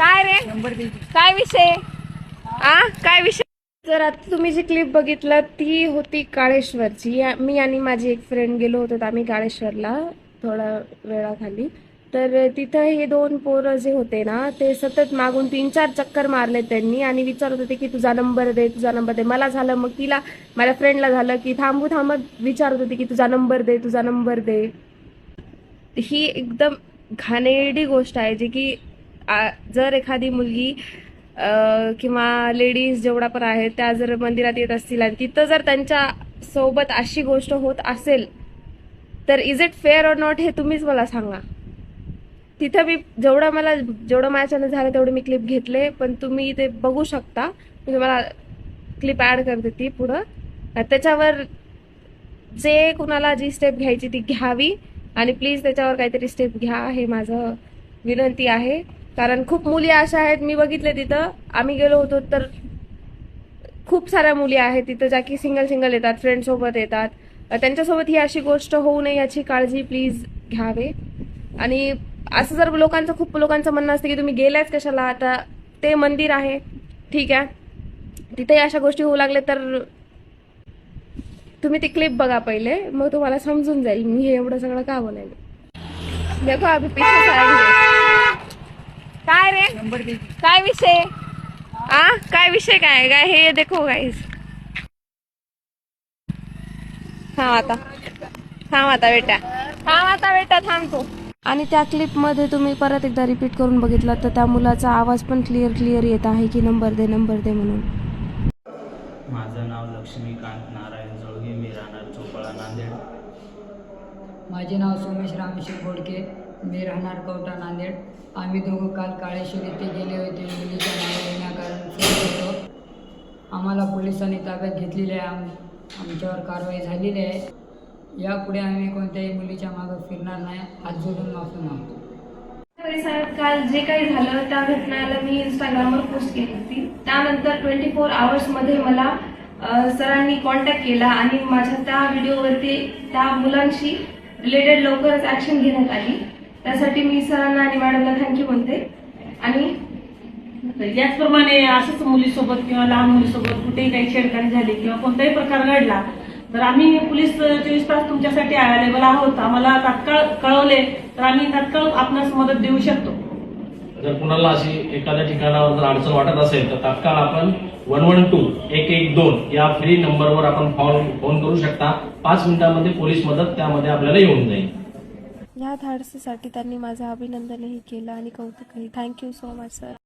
काय रे? काय विषय? आ? काय विषय? तर आता तुम्ही जी क्लिप बघितलं ती होती काळेश्वरची. मी आणि माझी एक फ्रेंड गेलो होतो तर आम्ही काळेश्वरला थोड्या वेळाखाली. तर तिथं हे दोन पोरं जे होते ना ते सतत मागून तीन चार चक्कर मारले त्यांनी आणि विचारत होते की तुझा नंबर दे तुझा नंबर दे. मला झालं मग तिला माझ्या फ्रेंडला झालं की थांबू थांबत विचारत होते की तुझा नंबर दे तुझा नंबर दे. ही एकदम घाणेरडी गोष्ट आहे जी की जर एखादी मुलगी किंवा लेडीज जेवढा पण आहेत त्या जर मंदिरात येत असतील आणि तिथं जर त्यांच्यासोबत अशी गोष्ट होत असेल तर is it fair or not हे तुम्हीच मला सांगा. तिथं मी जेवढं मला जेवढं माझ्याच्यानं झालं तेवढं मी क्लिप घेतले पण तुम्ही ते बघू शकता. मी तुम्हाला क्लिप ॲड करते ती पुढं. त्याच्यावर जे कुणाला जी स्टेप घ्यायची ती घ्यावी. आणि प्लीज त्याच्यावर काहीतरी स्टेप घ्या हे माझं विनंती आहे. कारण खूप मुली अशा आहेत मी बघितले तिथं. आम्ही गेलो होतो तर खूप साऱ्या मुली आहेत तिथं ज्या की सिंगल सिंगल येतात फ्रेंडसोबत येतात. त्यांच्यासोबत ही अशी गोष्ट होऊ नये याची काळजी प्लीज घ्यावे. आणि असं जर लोकांचं खूप लोकांचं म्हणणं असतं की तुम्ही गेलायच कशाला आता ते मंदिर आहे. ठीक आहे. तिथेही अशा गोष्टी होऊ लागल्या तर तुम्ही ती क्लिप बघा पहिले मग तुम्हाला समजून जाईल मी हे एवढं सगळं का बोलायला. देखो अभि पीछे काय रे? काय विषय? आ? काय विषय काय? काय हे देखो गाईस थांब आता. थांब आता बेटा. थांब आता बेटा थांब तू. आणि त्या क्लिपमध्ये तुम्ही परत एकदा रिपीट करून बघितलं तर त्या मुलाचा आवाज पण क्लिअर क्लिअर येत आहे की नंबर दे नंबर दे म्हणून. माझं नाव लक्ष्मीकांत नारायण जोळगे मी राहणार चोपळा नांदेड. माझे नाव सोमेश रामेश्वर गोडके मी राहणार कवटा नांदेड. आम्ही दोघं काल काळेश्वर येथे गेले होते. मुलीच्या नावे विनाकारण होतो. आम्हाला पोलिसांनी ताब्यात घेतलेले आहे. आम आमच्यावर कारवाई झालेली आहे. यापुढे आम्ही कोणत्याही मुलीच्या मागं फिरणार नाही. हात जोडून माफी मागतो. परिसरात काल जे काही झालं त्या घटनाला मी इंस्टाग्रामवर पोस्ट केली होती. त्यानंतर ट्वेंटी फोर आवर्समध्ये मला सरांनी कॉन्टॅक्ट केला आणि माझ्या त्या व्हिडिओवरती त्या मुलांशी रिलेटेड लवकरच ॲक्शन घेण्यात आली. त्यासाठी मी सरांना आणि मॅडमला थँक्यू म्हणते. आणि याचप्रमाणे असंच मुलीसोबत किंवा लहान मुलीसोबत कुठेही काही छेडखानी झाली किंवा कोणताही प्रकार घडला तर आम्ही पोलीस चोवीस तास तुमच्यासाठी अवेलेबल आहोत. आम्हाला तात्काळ कळवले तर आम्ही तात्काळ आपणास मदत देऊ शकतो. जर कुणाला अशी एखाद्या ठिकाणावर जर अडचण वाटत असेल तर तात्काळ आपण वन वन टू एक एक दोन या फ्री नंबरवर आपण फोन फोन करू शकता. पाच मिनिटांमध्ये पोलीस मदत त्यामध्ये आपल्याला येऊन जाईल. या धाडसीसाठी त्यांनी माझं अभिनंदनही केलं आणि कौतुकही. Thank you so much sir